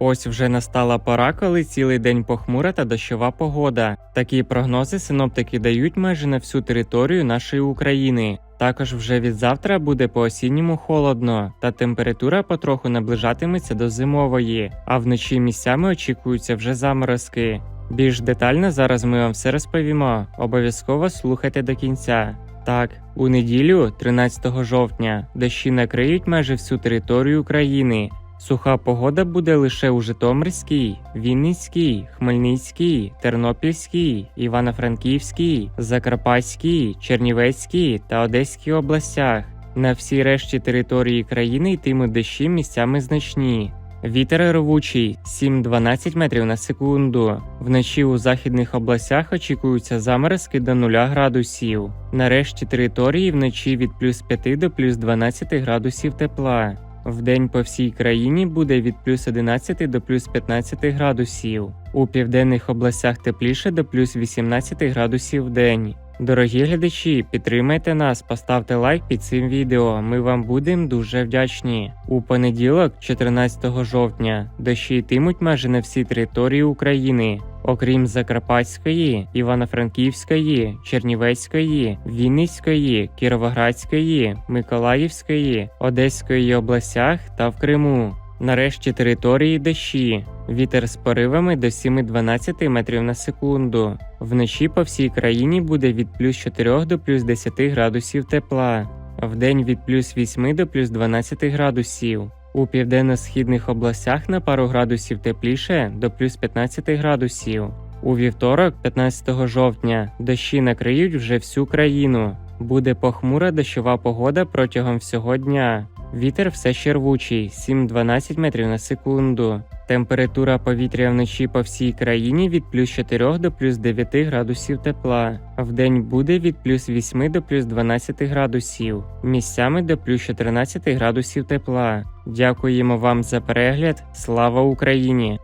Ось вже настала пора, коли цілий день похмура та дощова погода. Такі прогнози синоптики дають майже на всю територію нашої України. Також вже від завтра буде по осінньому холодно, та температура потроху наближатиметься до зимової, а вночі місцями очікуються вже заморозки. Більш детально зараз ми вам все розповімо. Обов'язково слухайте до кінця. Так, у неділю, 13 жовтня, дощі накриють майже всю територію України. Суха погода буде лише у Житомирській, Вінницькій, Хмельницькій, Тернопільській, Івано-Франківській, Закарпатській, Чернівецькій та Одеській областях. На всій решті території країни йтимуть дощі місцями значні. Вітер рвучий 7-12 метрів на секунду. Вночі у західних областях очікуються заморозки до 0 градусів. На решті території вночі від плюс 5 до плюс 12 градусів тепла. Вдень по всій країні буде від плюс 11 до плюс 15 градусів. У південних областях тепліше до плюс 18 градусів в день. Дорогі глядачі, підтримайте нас, поставте лайк під цим відео. Ми вам будемо дуже вдячні. У понеділок, 14 жовтня, дощі йтимуть майже на всій території України, окрім Закарпатської, Івано-Франківської, Чернівецької, Вінницької, Кіровоградської, Миколаївської, Одеської областях та в Криму. Нарешті території дощі. Вітер з поривами до 7-12 метрів на секунду. Вночі по всій країні буде від плюс 4 до плюс 10 градусів тепла, вдень від плюс 8 до плюс 12 градусів. У південно-східних областях на пару градусів тепліше до плюс 15 градусів. У вівторок, 15 жовтня, дощі накриють вже всю країну. Буде похмура дощова погода протягом всього дня. Вітер все ще рвучий 7-12 метрів на секунду. Температура повітря вночі по всій країні від плюс 4 до плюс 9 градусів тепла. Вдень буде від плюс 8 до плюс 12 градусів, місцями до плюс 14 градусів тепла. Дякуємо вам за перегляд. Слава Україні!